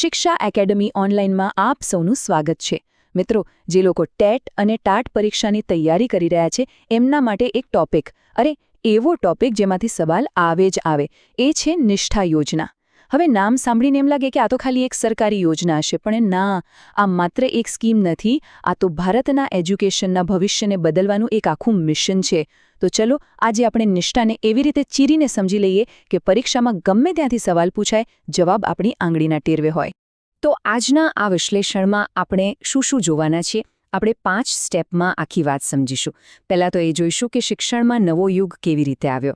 શિક્ષા એકેડમી ઓનલાઈનમાં આપ સૌનું સ્વાગત છે. મિત્રો, જે લોકો ટેટ અને ટાટ પરીક્ષાની તૈયારી કરી રહ્યા છે, એમના માટે એક ટોપિક. અરે, એવો ટોપિક જેમાંથી સવાલ આવે જ આવે. એ છે નિષ્ઠા યોજના. હવે નામ સાંભળીને એમ લાગે કે આ તો ખાલી એક સરકારી યોજના હશે, પણ ના, આ માત્ર એક સ્કીમ નથી, આ તો ભારતના એજ્યુકેશનના ભવિષ્યને બદલવાનું એક આખું મિશન છે. તો ચલો, આજે આપણે નિષ્ઠાને એવી રીતે ચીરીને સમજી લઈએ કે પરીક્ષામાં ગમે ત્યાંથી સવાલ પૂછાય, જવાબ આપણી આંગળીના ટેરવે હોય. તો આજના આ વિશ્લેષણમાં આપણે શું શું જોવાના છીએ? આપણે પાંચ સ્ટેપમાં આખી વાત સમજીશું. પહેલાં તો એ જોઈશું કે શિક્ષણમાં નવો યુગ કેવી રીતે આવ્યો.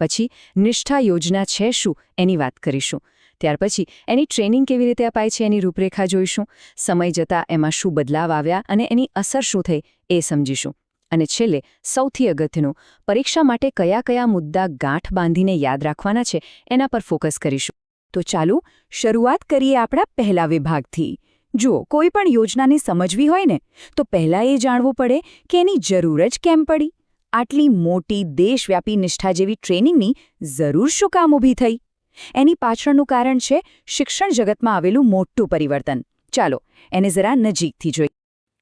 પછી, નિષ્ઠા યોજના છે શું? એની વાત કરીશું. ત્યાર પછી એની ટ્રેનિંગ કેવી રીતે અપાય છે એની રૂપરેખા જોઈશું, સમય જતાં એમાં શું બદલાવ આવ્યા અને એની અસર શું થઈ એ સમજીશું. અને છેલ્લે સૌથી અગત્યનું, પરીક્ષા માટે કયા કયા મુદ્દા ગાંઠ બાંધીને યાદ રાખવાના છે એના પર ફોકસ કરીશું. તો ચાલો શરૂઆત કરીએ આપણા પહેલા વિભાગથી. જુઓ, કોઈ પણ યોજનાને સમજવી હોય ને, તો પહેલાં એ જાણવું પડે કે એની જરૂર જ કેમ પડી. આટલી મોટી દેશવ્યાપી નિષ્ઠા જેવી ટ્રેનિંગની જરૂર શું કામ ઊભી થઈ? એની પાછળનું કારણ છે શિક્ષણ જગતમાં આવેલું મોટું પરિવર્તન. ચાલો, એને જરા નજીકથી જોઈ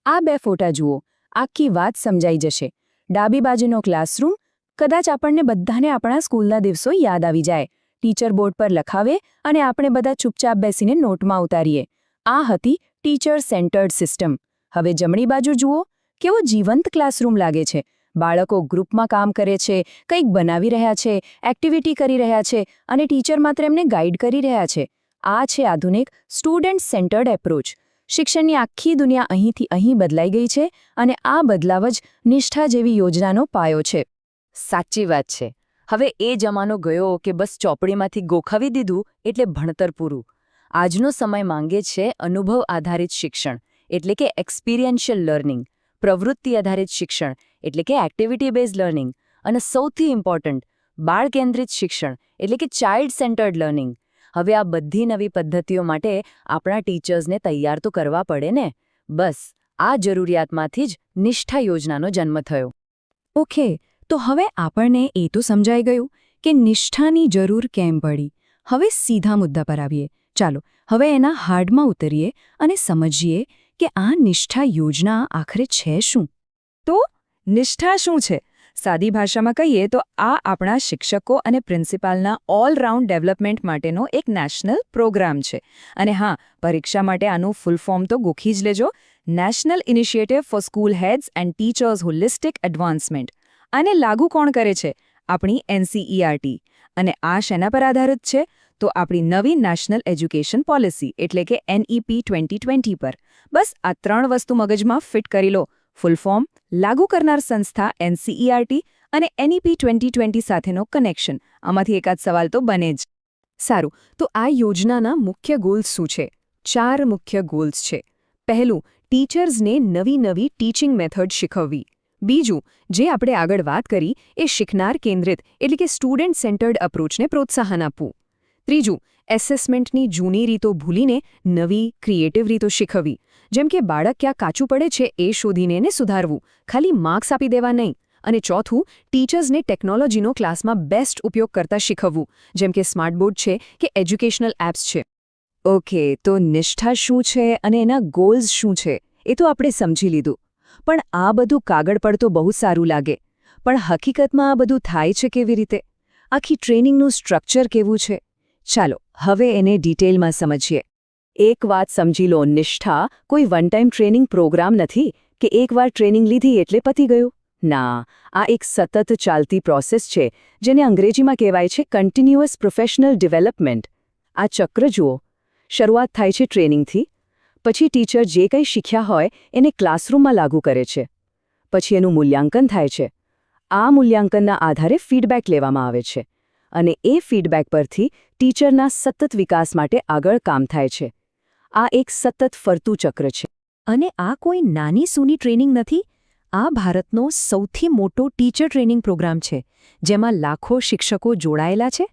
આ બે ફોટા જુઓ. આખી વાત સમજાઈ જશે. ડાબી બાજુનો ક્લાસરૂમ, કદાચ આપણને બધાને આપણા સ્કૂલના દિવસો યાદ આવી જાય. ટીચર બોર્ડ પર લખાવે અને આપણે બધા ચૂપચાપ બેસીને નોટમાં ઉતારીએ. આ હતી ટીચર સેન્ટર્ડ સિસ્ટમ. હવે જમણી બાજુ જુઓ. કેવો જીવંત ક્લાસરૂમ લાગે છે. બાળકો ગ્રુપમાં કામ કરે છે, કંઈક બનાવી રહ્યા છે, એક્ટિવિટી કરી રહ્યા છે અને ટીચર માત્ર એમને ગાઈડ કરી રહ્યા છે. આ છે આધુનિક સ્ટુડન્ટ સેન્ટર્ડ એપ્રોચ. શિક્ષણની આખી દુનિયા અહીંથી અહીં બદલાઈ ગઈ છે અને આ બદલાવ જ નિષ્ઠા જેવી યોજનાનો પાયો છે. સાચી વાત છે. હવે એ જમાનો ગયો કે બસ ચોપડીમાંથી ગોખાવી દીધું એટલે ભણતર પૂરું. આજનો સમય માંગે છે અનુભવ આધારિત શિક્ષણ, એટલે કે એક્સપિરિયન્શિયલ લર્નિંગ પ્રવૃત્તિ આધારિત શિક્ષણ એટલે કે એક્ટિવિટી બેઝ લર્નિંગ અને સૌથી ઇમ્પોર્ટન્ટ બાળ કેન્દ્રિત શિક્ષણ, એટલે કે ચાઇલ્ડ સેન્ટર્ડ લર્નિંગ હવે આ બધી નવી પદ્ધતિઓ માટે આપણા ટીચર્સને તૈયાર તો કરવા પડે ને? બસ, આ જરૂરિયાતમાંથી જ નિષ્ઠા યોજનાનો જન્મ થયો. ઓકે તો હવે આપણને એ તો સમજાઈ ગયું કે નિષ્ઠાની જરૂર કેમ પડી. હવે સીધા મુદ્દા પર આવીએ. ચાલો, હવે એના હાર્ડમાં ઉતરીએ અને સમજીએ કે આ નિષ્ઠા યોજના આખરે છે શું? તો નિષ્ઠા શું છે? સાદી ભાષામાં કહીએ તો આ આપણા શિક્ષકો અને પ્રિન્સિપાલના ઓલરાઉન્ડ ડેવલપમેન્ટ માટેનો એક નેશનલ પ્રોગ્રામ છે. અને હા, પરીક્ષા માટે આનું ફૂલ ફોર્મ તો ગોખી જ લેજો. National initiative for school heads and teachers holistic advancement આને લાગુ કોણ કરે છે? આપણી એનસીઈઆરટી અને આ શેના પર આધારિત છે? તો આપણી નવી નેશનલ એજ્યુકેશન પોલિસી એટલે કે એનઈપી ટ્વેન્ટી ટ્વેન્ટી પર. બસ આ ત્રણ વસ્તુ મગજમાં ફિટ કરી લો. ફૂલ ફોર્મ લાગુ કરનાર સંસ્થા એનસીઈઆરટી અને એનઈપી ટ્વેન્ટી ટ્વેન્ટી સાથેનો કનેક્શન આમાંથી એકાદ સવાલ તો બને જ. સારું, તો આ યોજનાના મુખ્ય ગોલ્સ શું છે? ચાર મુખ્ય ગોલ્સ છે. પહેલું ટીચર્સને નવી નવી ટીચિંગ મેથડ શીખવવી. બીજું, જે આપણે આગળ વાત કરી, એ શીખનાર કેન્દ્રિત, એટલે કે સ્ટુડન્ટ સેન્ટર્ડ અપ્રોચને પ્રોત્સાહન આપવું. ત્રીજું એસેસમેન્ટની જૂની રીતો ભૂલીને નવી ક્રિએટિવ રીતો શીખવવી. જેમ કે બાળક ક્યાં કાચું પડે છે એ શોધીને એને સુધારવું. ખાલી માર્ક્સ આપી દેવા નહીં. અને ચોથું, ટીચર્સને ટેકનોલોજીનો ક્લાસમાં બેસ્ટ ઉપયોગ કરતા શીખવવું, જેમ કે સ્માર્ટબોર્ડ છે કે એજ્યુકેશનલ એપ્સ છે. ઓકે, તો નિષ્ઠા શું છે અને એના ગોલ્સ શું છે? એ તો આપણે સમજી લીધું. પણ આ બધું કાગળ પર તો બહુ સારું લાગે. પણ હકીકતમાં આ બધું થાય છે કેવી રીતે? આખી ટ્રેનિંગનું સ્ટ્રક્ચર કેવું છે? ચાલો, હવે એને ડિટેલમાં સમજીએ. એક વાત સમજી લો, નિષ્ઠા કોઈ વન ટાઈમ ટ્રેનિંગ પ્રોગ્રામ નથી કે એકવાર ટ્રેનિંગ લીધી એટલે પતી ગયું? ના, આ એક સતત ચાલતી પ્રોસેસ છે, જેને અંગ્રેજીમાં કહેવાય છે કન્ટિન્યુઅસ પ્રોફેશનલ ડેવલપમેન્ટ આ ચક્ર જુઓ, શરૂઆત થાય છે ટ્રેનિંગથી પછી ટીચર જે કંઈ શીખ્યા હોય એને ક્લાસરૂમમાં લાગુ કરે છે. પછી એનું મૂલ્યાંકન થાય છે. આ મૂલ્યાંકનના આધારે ફીડબેક લેવામાં આવે છે અને એ ફીડબેક પરથી ટીચરના સતત વિકાસ માટે આગળ કામ થાય છે. આ એક સતત ફરતું ચક્ર છે. અને આ કોઈ નાની સૂની ટ્રેનિંગ નથી. આ ભારતનો સૌથી મોટો ટીચર ટ્રેનિંગ પ્રોગ્રામ છે, જેમાં લાખો શિક્ષકો જોડાયેલા છે.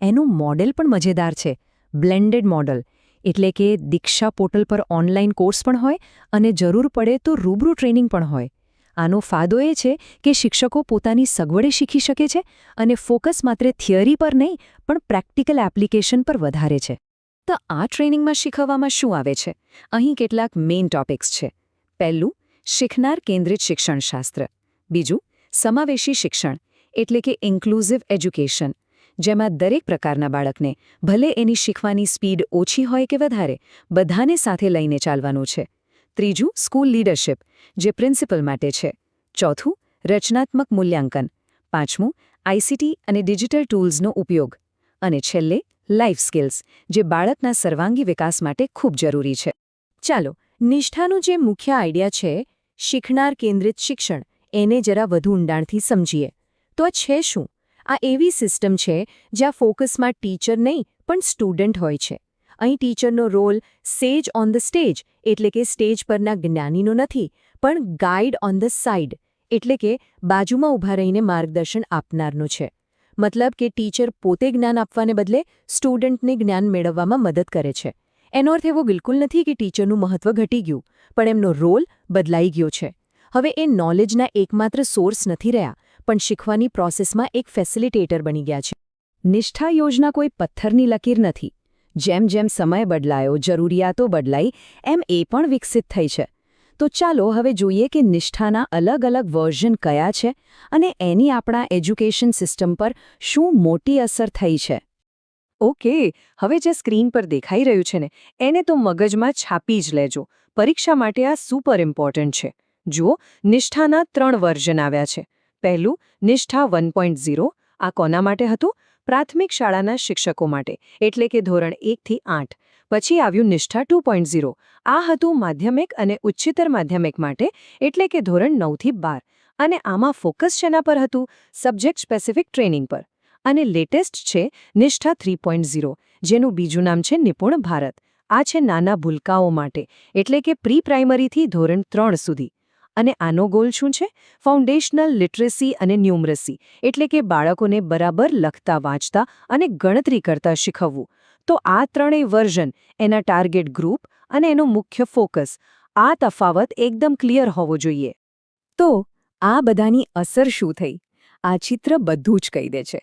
એનું મોડેલ પણ મજેદાર છે, બ્લેન્ડેડ મોડલ, એટલે કે દીક્ષા પોર્ટલ પર ઓનલાઈન કોર્સ પણ હોય અને જરૂર પડે તો રૂબરૂ ટ્રેનિંગ પણ હોય. આનો ફાયદો એ છે કે શિક્ષકો પોતાની સગવડે શીખી શકે છે અને ફોકસ માત્ર થિયરી પર નહીં, પણ પ્રેક્ટિકલ એપ્લિકેશન પર વધારે છે. તો આ ટ્રેનિંગમાં શીખવવામાં શું આવે છે? અહીં કેટલાક મેઇન ટોપિક્સ છે. પહેલું, શીખનાર કેન્દ્રિત શિક્ષણશાસ્ત્ર. બીજું, સમાવેશી શિક્ષણ, એટલે કે ઇન્ક્લુઝિવ એજ્યુકેશન, જેમાં દરેક પ્રકારના બાળકને ભલે એની શીખવાની સ્પીડ ઓછી હોય કે વધારે, બધાને સાથે લઈને ચાલવાનું છે. ત્રીજું, સ્કૂલ લીડરશિપ, જે પ્રિન્સિપલ માટે છે. ચોથું, રચનાત્મક મૂલ્યાંકન. પાંચમું આઈસીટી અને ડિજિટલ ટૂલ્સનો ઉપયોગ. અને છેલ્લે લાઇફ સ્કિલ્સ, જે બાળકના સર્વાંગી વિકાસ માટે ખૂબ જરૂરી છે. ચાલો, નિષ્ઠાનું જે મુખ્ય આઈડિયા છે, શીખનાર કેન્દ્રિત શિક્ષણ, એને જરા વધુ ઊંડાણથી સમજીએ. તો આ છે શું? આ એવી સિસ્ટમ છે, જ્યાં ફોકસમાં ટીચર નહીં, પણ સ્ટુડન્ટ હોય છે. અહીં ટીચરનો role sage on the stage, એટલે કે સ્ટેજ પરના જ્ઞાનીનો નથી, પણ ગાઈડ ઓન ધ સાઇડ એટલે કે બાજુમાં ઊભા રહીને માર્ગદર્શન આપનારનો છે. મતલબ કે ટીચર પોતે જ્ઞાન આપવાને બદલે સ્ટુડન્ટને જ્ઞાન મેળવવામાં મદદ કરે છે. એનો અર્થ એવો બિલકુલ નથી કે ટીચરનું મહત્વ ઘટી ગયું, પણ એમનો રોલ બદલાઈ ગયો છે. હવે એ નોલેજના એકમાત્ર સોર્સ નથી રહ્યા, પણ શીખવાની પ્રોસેસમાં એક ફેસિલિટેટર બની ગયા છે. નિષ્ઠા યોજના કોઈ પથ્થરની લકીર નથી. જેમ જેમ સમય બદલાયો, જરૂરિયાતો બદલાઈ, એમ એ પણ વિકસિત થઈ છે. તો ચાલો હવે જોઈએ કે નિષ્ઠાના અલગ અલગ વર્ઝન કયા છે અને એની આપણા એજ્યુકેશન સિસ્ટમ પર શું મોટી અસર થઈ છે. ઓકે, હવે જે સ્ક્રીન પર દેખાઈ રહ્યું છે ને, એને તો મગજમાં છાપી જ લેજો. પરીક્ષા માટે આ સુપર ઇમ્પોર્ટન્ટ છે. જુઓ, નિષ્ઠાના ત્રણ વર્ઝન આવ્યા છે. પહેલું, નિષ્ઠા વન આ કોના માટે હતું? પ્રાથમિક શાળાના શિક્ષકો માટે, એટલે કે ધોરણ એકથી આઠ. પછી આવ્યું નિષ્ઠા ટુ પોઈન્ટ ઝીરો. આ હતું માધ્યમિક અને ઉચ્ચતર માધ્યમિક માટે, એટલે કે ધોરણ નવથી બાર. અને આમાં ફોકસ શેના પર હતું? સબ્જેક્ટ સ્પેસિફિક ટ્રેનિંગ પર. અને લેટેસ્ટ છે નિષ્ઠા થ્રી પોઈન્ટ ઝીરો, જેનું બીજું નામ છે નિપુણ ભારત. આ છે નાના ભૂલકાઓ માટે, એટલે કે પ્રી પ્રાઇમરીથી ધોરણ ત્રણ સુધી. અને આનો ગોલ શું છે? ફાઉન્ડેશનલ લિટરેસી અને ન્યુમરસી એટલે કે બાળકોને બરાબર લખતા, વાંચતા અને ગણતરી કરતા શીખવવું. તો આ ત્રણેય વર્ઝન એના ટાર્ગેટ ગ્રુપ અને એનો મુખ્ય ફોકસ આ તફાવત એકદમ ક્લિયર હોવો જોઈએ. તો આ બધાની અસર શું થઈ? આ ચિત્ર બધું જ કહી દે છે.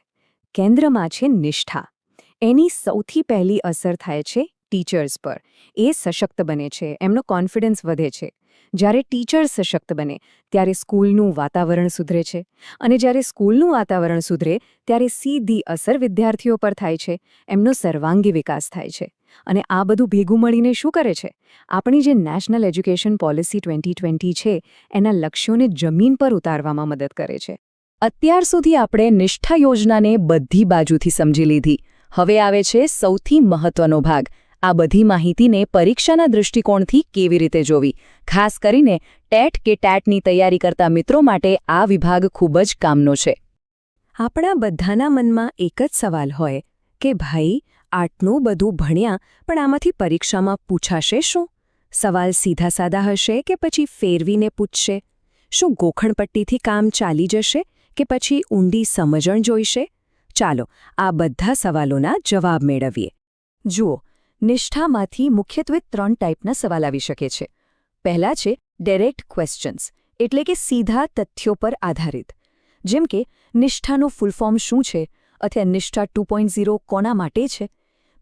કેન્દ્રમાં છે નિષ્ઠા. એની સૌથી પહેલી અસર થાય છે ટીચર્સ પર. એ સશક્ત બને છે, એમનો કોન્ફિડન્સ વધે છે. જ્યારે ટીચર સશક્ત બને, ત્યારે સ્કૂલનું વાતાવરણ સુધરે છે. અને જ્યારે સ્કૂલનું વાતાવરણ સુધરે, ત્યારે સીધી અસર વિદ્યાર્થીઓ પર થાય છે. એમનો સર્વાંગી વિકાસ થાય છે. અને આ બધું ભેગું મળીને શું કરે છે? આપણી જે નેશનલ એજ્યુકેશન પોલિસી ટ્વેન્ટી છે, એના લક્ષ્યોને જમીન પર ઉતારવામાં મદદ કરે છે. અત્યાર સુધી આપણે નિષ્ઠા યોજનાને બધી બાજુથી સમજી લીધી. હવે આવે છે સૌથી મહત્વનો ભાગ આ બધી માહિતીને પરીક્ષાના દૃષ્ટિકોણથી કેવી રીતે જોવી? ખાસ કરીને ટેટ કે ટેટની તૈયારી કરતા મિત્રો માટે આ વિભાગ ખૂબ જ કામનો છે. આપણા બધાના મનમાં એક જ સવાલ હોય કે ભાઈ, આટલું બધું ભણ્યા પણ આમાંથી પરીક્ષામાં પૂછાશે શું? સવાલ સીધા સાદા હશે કે પછી ફેરવીને પૂછશે? શું ગોખણપટ્ટીથી કામ ચાલી જશે કે પછી ઊંડી સમજણ જોઈશે? ચાલો આ બધા સવાલોના જવાબ મેળવીએ. જુઓ નિષ્ઠામાંથી મુખ્યત્વે ત્રણ ટાઈપના સવાલ આવી શકે છે. પહેલા છે ડાયરેક્ટ ક્વેશ્ચન્સ એટલે કે સીધા તથ્યો પર આધારિત. જેમ કે, નિષ્ઠાનું ફૂલ ફોર્મ શું છે? અથવા નિષ્ઠા ટુ કોના માટે છે?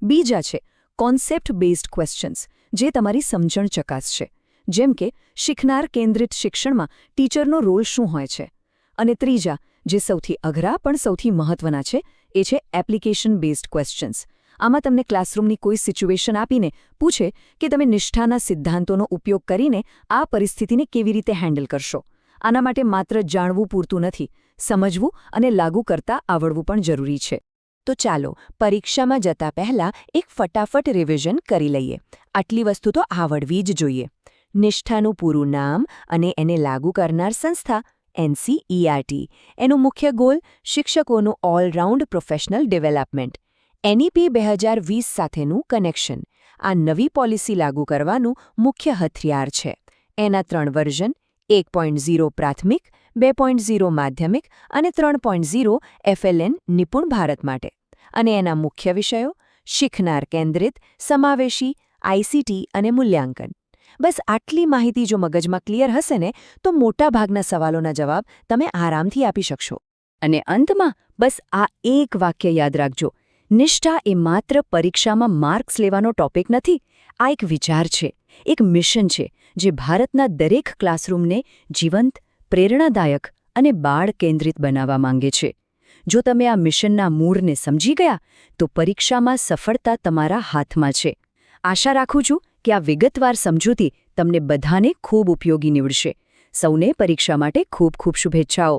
બીજા છે કોન્સેપ્ટ બેઝડ ક્વેશ્ચન્સ જે તમારી સમજણ ચકાસશે. જેમ કે, શીખનાર કેન્દ્રિત શિક્ષણમાં ટીચરનો રોલ શું હોય છે? અને ત્રીજા, જે સૌથી અઘરા પણ સૌથી મહત્વના છે, એ છે એપ્લિકેશન બેઝડ ક્વેશ્ચન્સ આમાં તમને ક્લાસરૂમની કોઈ સિચ્યુએશન આપીને પૂછે કે તમે નિષ્ઠાના સિદ્ધાંતોનો ઉપયોગ કરીને આ પરિસ્થિતિને કેવી રીતે હેન્ડલ કરશો. આના માટે માત્ર જાણવું પૂરતું નથી, સમજવું અને લાગુ કરતા આવડવું પણ જરૂરી છે. તો ચાલો, પરીક્ષામાં જતા પહેલા એક ફટાફટ રિવિઝન કરી લઈએ. આટલી વસ્તુ તો આવડવી જ જોઈએ. નિષ્ઠાનું પૂરું નામ અને એને લાગુ કરનાર સંસ્થા એનસીઈઆરટી એનો મુખ્ય goal શિક્ષકોનું all round professional development NEP બે હજાર વીસ સાથેનું કનેક્શન. આ નવી પોલિસી લાગુ કરવાનું મુખ્ય હથિયાર છે. એના ત્રણ વર્ઝન, એક પ્રાથમિક, બે માધ્યમિક અને ત્રણ point zero FLN Nipun Bharat માટે. અને એના મુખ્ય વિષયો, શીખનાર કેન્દ્રિત, સમાવેશી, આઈસીટી અને મૂલ્યાંકન. બસ આટલી માહિતી જો મગજમાં ક્લિયર હશે ને, તો મોટાભાગના સવાલોના જવાબ તમે આરામથી આપી શકશો. અને અંતમાં બસ આ એક વાક્ય યાદ રાખજો. નિષ્ઠા એ માત્ર પરીક્ષામાં માર્ક્સ લેવાનો ટોપિક નથી, આ એક વિચાર છે, એક મિશન છે, જે ભારતના દરેક ક્લાસરૂમને જીવંત, પ્રેરણાદાયક અને બાળ કેન્દ્રિત બનાવવા માંગે છે. જો તમે આ મિશનના મૂળને સમજી ગયા, તો પરીક્ષામાં સફળતા તમારા હાથમાં છે. આશા રાખું છું કે આ વિગતવાર સમજૂતી તમને બધાને ખૂબ ઉપયોગી નીવડશે. સૌને પરીક્ષા માટે ખૂબ ખૂબ શુભેચ્છાઓ.